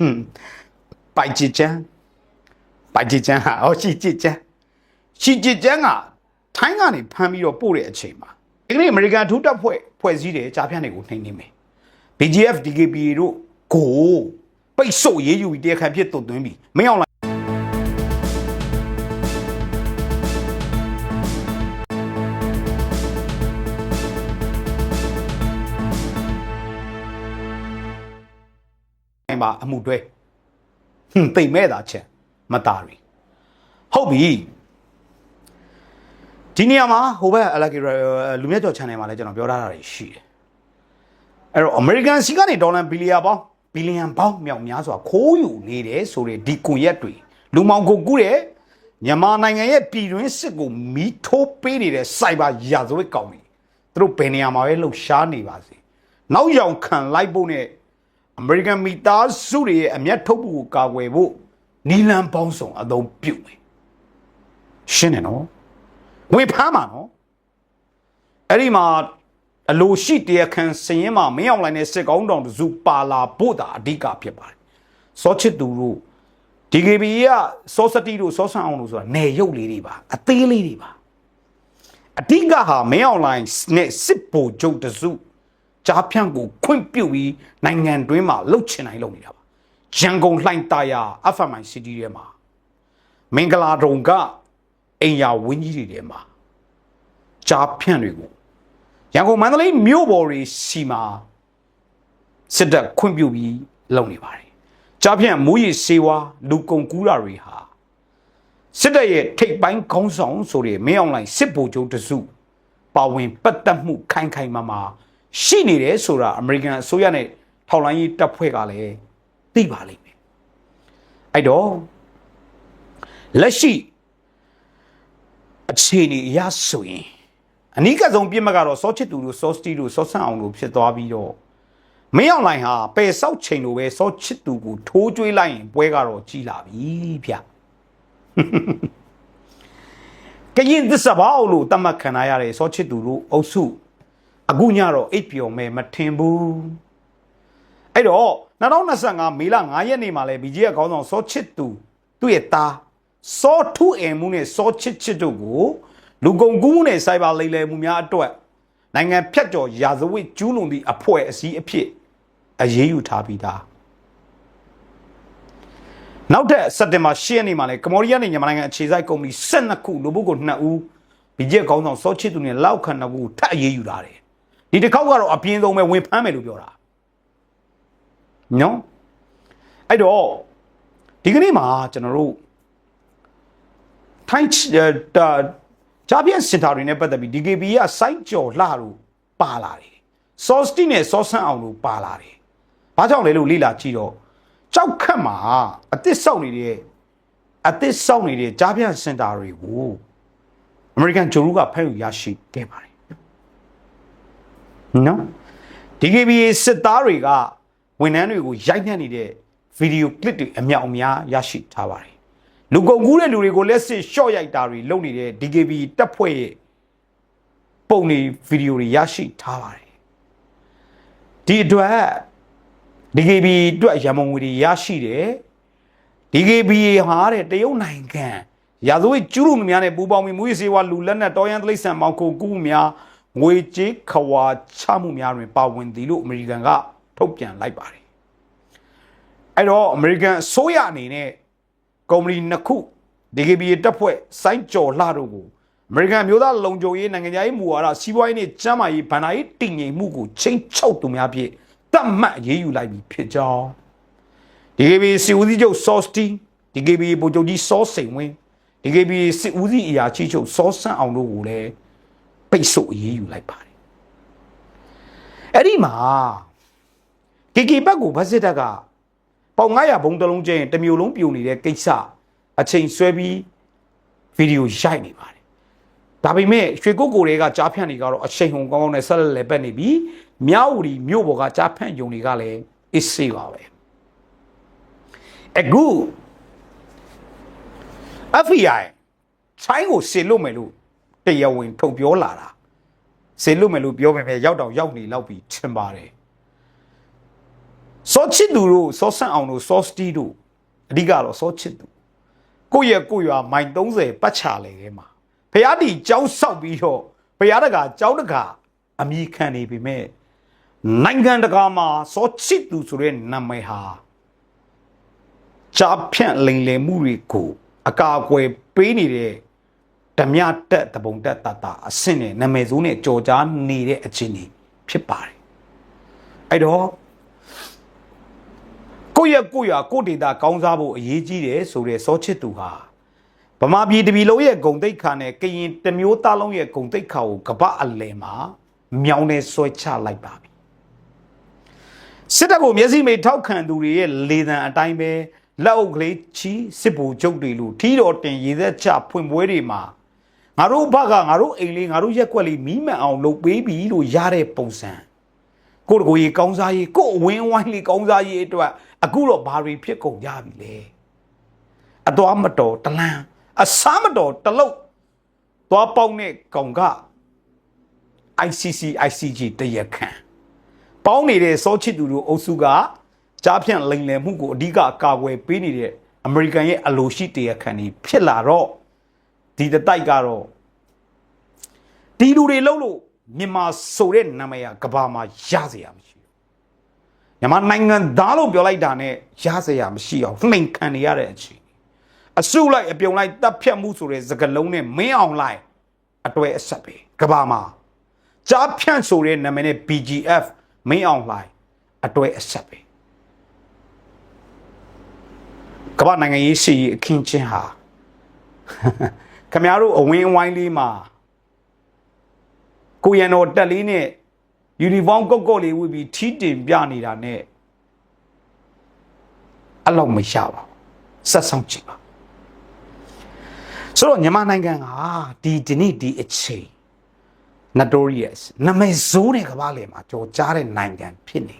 ဟွန်းပိုက်ကြည်ချမ်းပိုက်ကြည်ချမ်းဟာဟောရှိကြည်ချမ်းရှိကြည်ချမ်းကထိုင်းကနေဖမ်းပြီးတော့ပို့တဲ့အချိန်မှာဒီကနေ့အမေရိကန်ထူးတပ်ဖွဲ့ဖွဲ့စည်းတဲ့ကြားဖြတ်တွေကိုနှိမ်နေမယ် BGF DKBA တို့ကိုပိတ်ဆို့ရေးယူပြီးတရားခံဖြစ်သွတ်သွင်းပြီးမင်းအောင် မ်မှာ အမှုတွဲဟွန်းတိမ်မဲ့တာချက်မသားရီဟုတ်ပြီဒီနေရာမှာဟိုဘက်အလက်ဂီလူမြတ်ကျော် channel မှာလည်းကျွန်တော်ပြောထားတာတွေရှိတယ်အဲ့တော့ American စီကနေဒေါ်လာဘီလီယံပေါင်းဘီလီယံပေါင်းမြောက်များစွာခိုးယူနေတယ်ဆိုတဲ့ဒီကွန်ရက်တွေလူမောင်ကိုကူးတဲ့မြန်မာနိုင်ငံရဲ့ပြည်တွင်းစစ်ကိုမီးထိုးပေးနေတဲ့စိုက်ဘာရာဇဝတ်ကောင်တွေသူတို့ဘယ်နေရာမှာပဲလှုပ်ရှားနေပါစေနောက်ရောင်ခံလိုက်ဖို့နဲ့ အမေရိကန်မိသားစုတွေရဲ့အမျက်ထုတ်မှုကိုကာကွယ်ဖို့နီလန်ပေါင်းစုံအသုံးပြုမယ်ရှင်းတယ်နော်ဝေဖမ်းမှာနော်အဲ့ဒီမှာအလိုရှိတရားခံစရင်မှာမင်းအောင်လိုင်းနဲ့စစ်ကောင်းတောင်တစုပါလာဖို့တာအဓိကဖြစ်ပါတယ်စောချစ်သူတို့ DKB ကစောစတီတို့စောဆန်အောင်တို့ဆိုတာနေရုပ်လေးတွေပါအသေးလေးတွေပါအဓိကဟာမင်းအောင်လိုင်းနဲ့စစ်ဗိုလ်ချုပ်တစု ကြားဖြန့်ကိုခွင့်ပြုပြီးနိုင်ငံတွင်းမှာလှုပ်ချင်တိုင်းလုပ်နေတာပါရန်ကုန်လှိုင်တာယာ FMI City ထဲမှာမင်္ဂလာတုံကအိမ်ယာဝင်းကြီးတွေထဲမှာကြားဖြန့်တွေကိုရန်ကုန်မန္တလေးမြို့ပေါ်တွေစီမှာစစ်တပ်ခွင့်ပြုပြီးလုပ်နေပါတယ်ကြားဖြန့်မူရည်စေဝါလူကုန်ကူးတာတွေဟာစစ်တပ်ရဲ့ထိပ်ပိုင်းခေါင်းဆောင်ဆိုတဲ့မင်းအောင်လှိုင်စစ်ဗိုလ်ချုပ်တစုပါဝင်ပတ်သက်မှုခိုင်ခိုင်မာမာ ရှိနေတယ်ဆိုတာအမေရိကန်အစိုးရနဲ့ထောက်လိုင်းရေးတပ်ဖွဲ့ကလည်းသိပါလိမ့်မယ်အဲ့တော့လက်ရှိအခြေအနေအရဆိုရင်အနိကဆုံးပြစ်မှတ်ကတော့စောချစ်သူတို့စောစတီတို့စောဆန့်အောင်တို့ဖြစ်သွားပြီးတော့မင်းအောင်လိုင်ဟာပယ်ဆောက်ချိန်လိုပဲစောချစ်သူကိုထိုးကျွေးလိုက်ရင်ပွဲကတော့ကြီးလာပြီဗျကရင်သစ္စာဘောက်လို့တတ်မှတ်ခံရရတဲ့စောချစ်သူတို့အုပ်စု အခုညတော့အိပ်ပျော်မဲ့မထင်ဘူးအဲ့တော့2025မေလ9ရက်နေ့မှာလဲ BJ ကခေါင်းဆောင်စောချစ်သူသူ့ရဲ့သားစောထုအင်မှုနဲ့စောချစ်ချစ်တို့ကိုလူကုန်ကူးမှုနဲ့စိုက်ပါလိမ့်လဲမှုများအတွက်နိုင်ငံဖြတ်ကျော်ရာဇဝတ်ကျူးလွန်သည့်အဖွဲ့အစည်းအဖြစ်အရေးယူထားပြီးသားနောက်ထပ်စက်တင်ဘာ10ရက်နေ့မှာလဲကမ္ဘောဒီးယားနဲ့မြန်မာနိုင်ငံအခြေစိုက်ကုမ္ပဏီ12ခုလူပုဂ္ဂိုလ်2ဦးဘီဂျက်ခေါင်းဆောင်စောချစ်သူနဲ့လောက်ခဏကူထပ်အရေးယူထားတယ် ဒီတစ်ခေါက်ကတော့အပြင်းဆုံးပဲဝင်ဖမ်းမယ်လို့ပြောတာနော်အဲ့တော့ဒီကနေ့မှာကျွန်တော်တို့ထိုင်းတာဂျာပြန်စင်တာတွေနဲ့ပတ်သက်ပြီး DKB ကစိုက်ကြော်လှလို့ပါလာတယ်စောစတီနဲ့စောဆန်းအောင်လို့ပါလာတယ်ဘာကြောင့်လဲလို့လေ့လာကြည့်တော့ကြောက်ခတ်မှာအသစ်ဆောက်နေတဲ့အသစ်ဆောက်နေတဲ့ဂျာပြန်စင်တာတွေကိုအမေရိကန်ဂျိုရူကဖမ်းယူရရှိခဲ့ပါတယ် နော် DKB စစ်သားတွေကဝန်ထမ်းတွေကိုရိုက်နှက်နေတဲ့ဗီဒီယိုကလစ်တွေအမြောက်အများရရှိထားပါတယ်လူကုန်ကူးတဲ့လူတွေကိုလက်စစ်ရှော့ရိုက်တာတွေလုပ်နေတဲ့ DKB တပ်ဖွဲ့ရဲ့ပုံတွေဗီဒီယိုတွေရရှိထားပါတယ်ဒီအတွက် DKB အတွက်ရမုံငွေတွေရရှိတယ် DKB ဟာတဲ့တရုတ်နိုင်ငံရာဇဝတ်ကျူးလွန်မှုများနဲ့ပူးပေါင်းပြီးမူရစေဝါလူလက်နက်တော်ရန်တိရစ္ဆာန်မောင်ကိုကူးမှုများ ငွေကြေးခွာချမှုများတွင် ပါဝင်သည်လို့အမေရိကန်ကထုတ်ပြန်လိုက်ပါတယ်အဲ့တော့အမေရိကန်အစိုးရအနေနဲ့ကုမ္ပဏီနှစ်ခု DKB တပ်ဖွဲ့စိုင်းကြော်လှတို့ကိုအမေရိကန်မျိုးသားလုံခြုံရေးနိုင်ငံရေးမူဝါဒစီးပွားရေးနဲ့ကျန်းမာရေးဗန္ဒာရေးတည်ငြိမ်မှုကိုချိန်ချုပ်သူများဖြင့်တတ်မှတ်အရေးယူလိုက်ပြီဖြစ်ကြောင်း DKB စစ်ဦးစီးချုပ်စောစတီ DKB ဗိုလ်ချုပ်ကြီးစောစိန်ဝင်း DKB စစ်ဦးစီးအရာရှိချုပ်စောဆန်းအောင်တို့ကိုလည်း ပိတ်ဆို့အရေးယူလိုက်ပါတယ်အဲ့ဒီမှာ KK ဘက်ကိုဗတ်စစ်တပ်ကပေါင်900ဘုံတစ်လုံးကျင်းတစ်မျိုးလုံးပြိုနေတဲ့ကိစ္စအချိန်ဆွဲပြီးဗီဒီယိုရိုက်နေပါတယ်ဒါပေမဲ့ရွှေကုတ်ကိုတွေကကြားဖြန့်တွေကတော့အချိန်ဟုန်ကောင်းကောင်းနဲ့ဆက်လက်လက်ပတ်နေပြီးမြောက်ဝတီမြို့ပေါ်ကကြားဖြန့်ယုံတွေကလည်းအစ်စေးပါပဲအခု FBI ချိုင်းကိုစေလွတ်မယ်လို့ တရားဝင်ထုတ်ပြောလာတာစေလွတ်မယ်လို့ပြောပေမဲ့ရောက်တော့ရောက်နေလောက်ပြီထင်ပါတယ်စောချစ်သူတို့စောဆန့်အောင်တို့စောစတီတို့အဓိကတော့စောချစ်သူကိုယ့်ရဲ့ကိုယ့်ရွာမိုင်30ပတ်ချလေထဲမှာဖះတီကြောင်းဆောက်ပြီးတော့ဖះတကာကြောင်းတကာအမိခံနေပြီမဲ့နိုင်ငံတကာမှာစောချစ်သူဆိုတဲ့နာမည်ဟာကြားဖြန့်လိမ်လည်မှုတွေကိုအကာအကွယ်ပေးနေတဲ့ ဓမြတက်တပုံတက်တတာအဆင့်နဲ့နာမည်ဆိုးနဲ့ကြော်ကြားနေတဲ့အခြေအနေဖြစ်ပါတယ်အဲ့တော့ကိုယ့်ရဲ့ကိုယ့်ရာကိုယ့်ဒေတာကောင်းစားဖို့အရေးကြီးတယ်ဆိုတဲ့စောချစ်သူဟာဗမာပြည်တပြည်လုံးရဲ့ဂုံတိတ်ခါနဲ့ကရင်တစ်မျိုးသားလုံးရဲ့ဂုံတိတ်ခါကိုကပ္ပအလယ်မှာမြောင်းနဲ့ဆွဲချလိုက်ပါပြီစစ်တပ်ကိုမျက်စိမိတ်ထောက်ခံသူတွေရဲ့လေသံအတိုင်းပဲလက်အုပ်ကလေးချီစစ်ဘူကျုပ်တွေလို့ထီတော်တင်ရေသက်ချဖွင့်ပွဲတွေမှာ ငါတို့ဘကငါတို့အိမ်လေးငါတို့ရက်ကွက်လေးမီးမှန်အောင်လုပ်ပေးပြီလို့ရတဲ့ပုံစံကိုယ့်တကိုယ်ကြီးကောင်းစားရေးကိုယ့်အဝင်းဝိုင်းလေးကောင်းစားရေးအတွက်အခုတော့ဘာတွေဖြစ်ကုန်ကြပြီလဲအသွားမတော်တလန်းအစားမတော်တလုတ်သွားပေါက်နဲ့ကောင်က ICC ICG တရက်ခံပေါင်းနေတဲ့စောချစ်သူတို့အုပ်စုကကြားဖြန့်လိမ်လည်မှုကိုအဓိကအကာအကွယ်ပေးနေတဲ့အမေရိကန်ရဲ့အလိုရှိတရက်ခံကြီးဖြစ်လာတော့ ဒီတတိုက်ကတော့ ဒီလူတွေလှုပ်လို့မြန်မာဆိုတဲ့နာမည်ကကဘာမှာရเสียရမရှိဘူးမြန်မာနိုင်ငံသားလို့ပြောလိုက်တာနဲ့ရเสียရမရှိအောင်နှိမ်ခံနေရတဲ့အခြေအနေအစုလိုက်အပြုံလိုက်တပ်ဖြတ်မှုဆိုတဲ့စကားလုံးနဲ့မင်းအောင်လိုက်အတွဲအဆက်ပဲကဘာမှာကြားဖြန့်ဆိုတဲ့နာမည်နဲ့ BGF မင်းအောင်လိုက်အတွဲအဆက်ပဲကဘာနိုင်ငံရေးစီအခင်းချင်းဟာ ခမရတို့အဝင်းအဝိုင်းလေးမှာကိုရန်တော်တက်လေးနဲ့ယူနီဖောင်းကုတ်ကုတ်လေးဝတ်ပြီးထီးတင်ပြနေတာနဲ့အဲ့လောက်မရပါဘူးဆက်ဆောင်ကြည့်ပါဆိုတော့မြန်မာနိုင်ငံကဒီဒီနေ့ဒီအချိန် notorious နာမည်ဆိုးတဲ့ကမ္ဘာလေမှာကြော်ကြားတဲ့နိုင်ငံဖြစ်နေ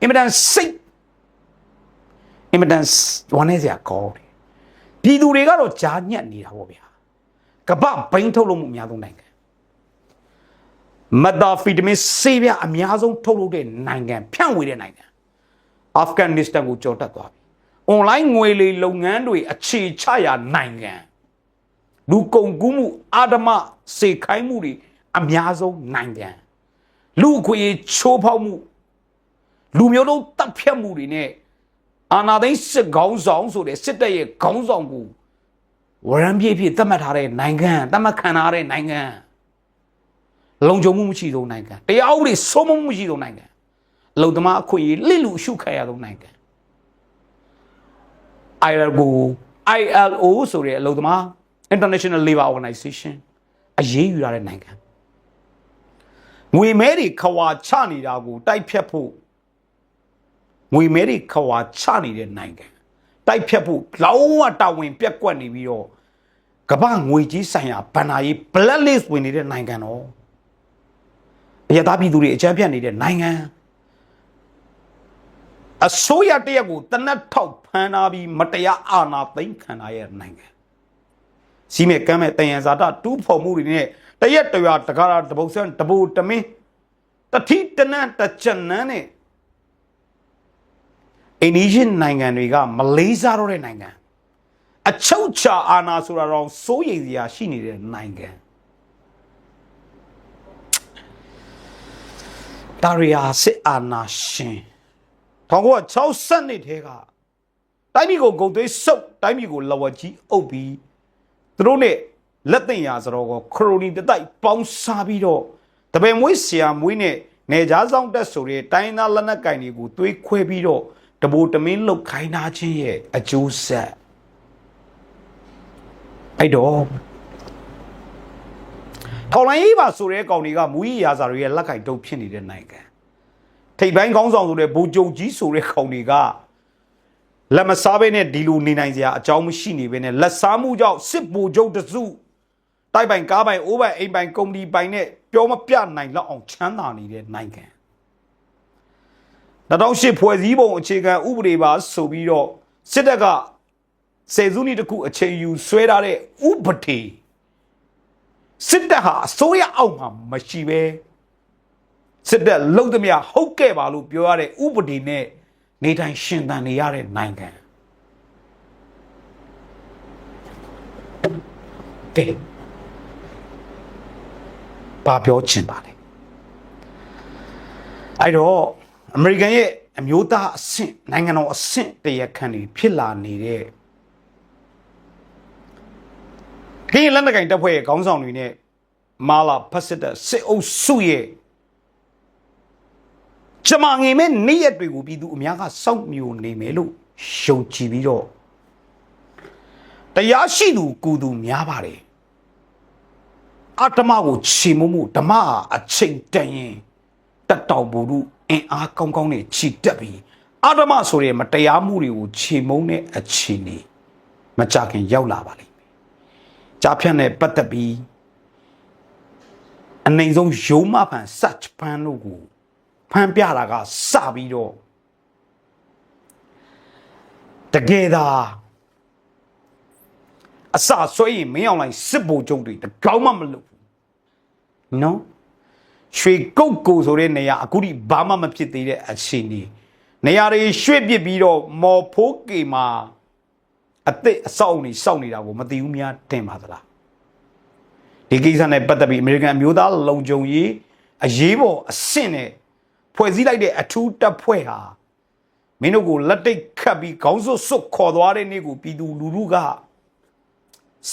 အင်မတန်စိတ်အင်မတန်ဝမ်းနေစရာကောင်းတယ်ပြည်သူတွေကတော့ကြားညက်နေတာပေါ့ဗျာ ကမ္ဘာဘိန်းထုတ်လို့မှုအများဆုံးနိုင်ငံမက်တာဖီတမင်ဆေးပြအများဆုံးထုတ်လုပ်တဲ့နိုင်ငံဖြန့်ဝေတဲ့နိုင်ငံအာဖဂန်နစ္စတန်ကိုကြော်တက်သွားပြီ။ online ငွေလေလုပ်ငန်းတွေအခြေချရာနိုင်ငံလူကုန်ကူးမှုအာဓမစေခိုင်းမှုတွေအများဆုံးနိုင်ငံလူအခွင့်အရေးချိုးဖောက်မှုလူမျိုးတုံးတပ်ဖြတ်မှုတွေနဲ့အာဏာသိမ်းစစ်ခေါင်းဆောင်ဆိုတဲ့စစ်တပ်ရဲ့ခေါင်းဆောင်ကို ဝရံပြည့်ပြည့်သတ်မှတ်ထားတဲ့နိုင်ငံသတ်မှတ်ခံထားတဲ့နိုင်ငံလုံခြုံမှုမရှိသောနိုင်ငံတရားဥပဒေစိုးမိုးမှုမရှိသောနိုင်ငံအလုံသမားအခွင့်အရေးလစ်လူအရှုခံရသောနိုင်ငံ ILO ILO ဆိုတဲ့အလုံသမား International Labour Organization အရေးယူရတဲ့နိုင်ငံငွေမဲတွေခွာချနေတာကို တိုက်ဖြတ်ဖို့ငွေမဲတွေခွာချနေတဲ့နိုင်ငံ တိုက်ဖြတ်ဖို့လောင်းဝတာဝန်ပြက်ကွက်နေပြီးတော့ကမ္ဘာငွေကြီးဆိုင်ရာဘဏ္ဍာရေး blacklist ဝင်နေတဲ့နိုင်ငံတော့အရသားပြည်သူတွေအကြမ်းဖက်နေတဲ့နိုင်ငံအစိုးရတရက်ကိုတနတ်ထောက်ဖမ်းထားပြီးမတရားအာဏာသိမ်းခံရတဲ့နိုင်ငံစီးမဲ့ကမ်းမဲ့တယံဇာတတူးဖော်မှုတွေနဲ့တရက်တရွာတကားတပုတ်ဆန်းတဘူတမင်းတတိတနန်တကြနန်းနဲ့ အိန္ဒိယနိုင်ငံတွေကမလေးစားတော့တဲ့နိုင်ငံအချုပ်ချာအာဏာဆိုတာတော့စိုးရိမ်စရာရှိနေတဲ့နိုင်ငံဒါရီယာစစ်အာဏာရှင်1960နှစ်ထဲကတိုင်းပြည်ကိုဂုံသွေးစုပ်တိုင်းပြည်ကိုလဝကြီးအုပ်ပြီးသူတို့နဲ့လက်သိမ့်ရာစတော့ကိုခရိုနီတတိုက်ပေါင်းစားပြီးတော့တပင်မွေးဆရာမွေးနဲ့နေကြားဆောင်တက်ဆိုတဲ့တိုင်းသားလက်နက်ကင်တွေကိုသွေးခွဲပြီးတော့ တဘိုတမင်းလုတ်ခိုင်းထားခြင်းရဲ့အကျိုးဆက်အဲ့တော့ထော်လိုင်းရေးပါဆိုတဲ့ကောင်တွေကမူကြီးရာဇာတွေရဲ့လက်ကင်တုပ်ဖြစ်နေတဲ့နိုင်ငံထိပ်ပိုင်းခေါင်းဆောင်ဆိုတဲ့ဘူဂျုံကြီးဆိုတဲ့ကောင်တွေကလက်မစားဘဲနဲ့ဒီလိုနေနိုင်စရာအကြောင်းမရှိနေဘဲနဲ့လက်စားမှုကြောင့်စစ်ဘူဂျုံတစုတိုက်ပိုင်ကားပိုင်အိုးပိုင်အိမ်ပိုင်ကုမ္ပဏီပိုင်နဲ့ပြောမပြနိုင်လောက်အောင်ချမ်းသာနေတဲ့နိုင်ငံ 2008ဖွဲ့စည်းပုံအခြေခံဥပဒေပါဆိုပြီးတော့စစ်တပ်ကဆယ်စုနှစ်တခုအချိန်ယူဆွဲထားတဲ့ဥပဒေစစ်တပ်ဟာအစိုးရအောက်မှာမရှိပဲစစ်တပ်လုံသမျှဟုတ်ကဲ့ပါလို့ပြောရတဲ့ဥပဒေနဲ့နေထိုင်ရှင်သန်နေရတဲ့နိုင်ငံကဲဘာပြောချင်ပါလဲအဲ့တော့ အမေရိကန်ရဲ့အမျိုးသားအဆင့်နိုင်ငံတော်အဆင့်တရခန့်တွေဖြစ်လာနေတဲ့ခင်းလက်နက်ကင်တပ်ဖွဲ့ရဲ့ခေါင်းဆောင်တွေနဲ့မာလာဖက်စစ်တဲ့စစ်အုပ်စုရဲ့ကျမငယ်မဲ့နေ့ရက်တွေကိုပြည်သူအများကစောင့်မျိုးနေမယ်လို့ယုံကြည်ပြီးတော့တရားရှိသူကုသူများပါတယ်အတ္တမကိုချေမှုမှုဓမ္မဟာအချိန်တန်ရင်တက်တောင်ဘူရုအ င်အားကောင်းကောင်းနဲ့ခြိတက်ပြီးအတ္တမဆိုတဲ့မတရားမှုတွေကိုခြေမုံတဲ့အခြေအနေမကြခင်ရောက်လာပါလိမ့်မယ်ကြားဖြတ်နဲ့ပတ်သက်ပြီးအနိုင်ဆုံးရုံးမဖန် search ဖန်တို့ကိုဖန်ပြတာကစပြီးတော့တကယ်သာအစဆွဲရင်မင်းအောင်လိုက်စစ်ဗိုလ်ချုပ်တွေတကောင်းမှမလုပ်ဘူးနော် ရွှေကုတ်ကိုဆိုတဲ့နေရာအခုထိဘာမှမဖြစ်သေးတဲ့အခြေအနေနေရာတွေရွှေ့ပစ်ပြီးတော့မော်ဖိုးကေမှာအစ်စ်အဆောက်အဦကြီးစောက်နေတာကိုမသိဘူးများတင်ပါသလားဒီကိစ္စနဲ့ပတ်သက်ပြီးအမေရိကန်အမျိုးသားလုံခြုံရေးအရေးပေါ်အဆင့်နဲ့ဖွဲ့စည်းလိုက်တဲ့အထူးတပ်ဖွဲ့ဟာမင်းတို့ကိုလက်တိတ်ခတ်ပြီးခေါင်းစွပ်စွတ်ခေါ်သွားတဲ့နေ့ကိုပြည်သူလူထုက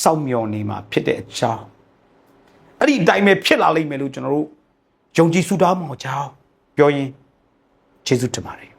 စောင့်မျှော်နေမှာဖြစ်တဲ့အကြောင်းအဲ့ဒီအတိုင်းပဲဖြစ်လာလိမ့်မယ်လို့ကျွန်တော်တို့ ယုံကြည်ဆုတောင်းမှာကြောင်းပြောရင်ကျေးဇူးတင်ပါတယ်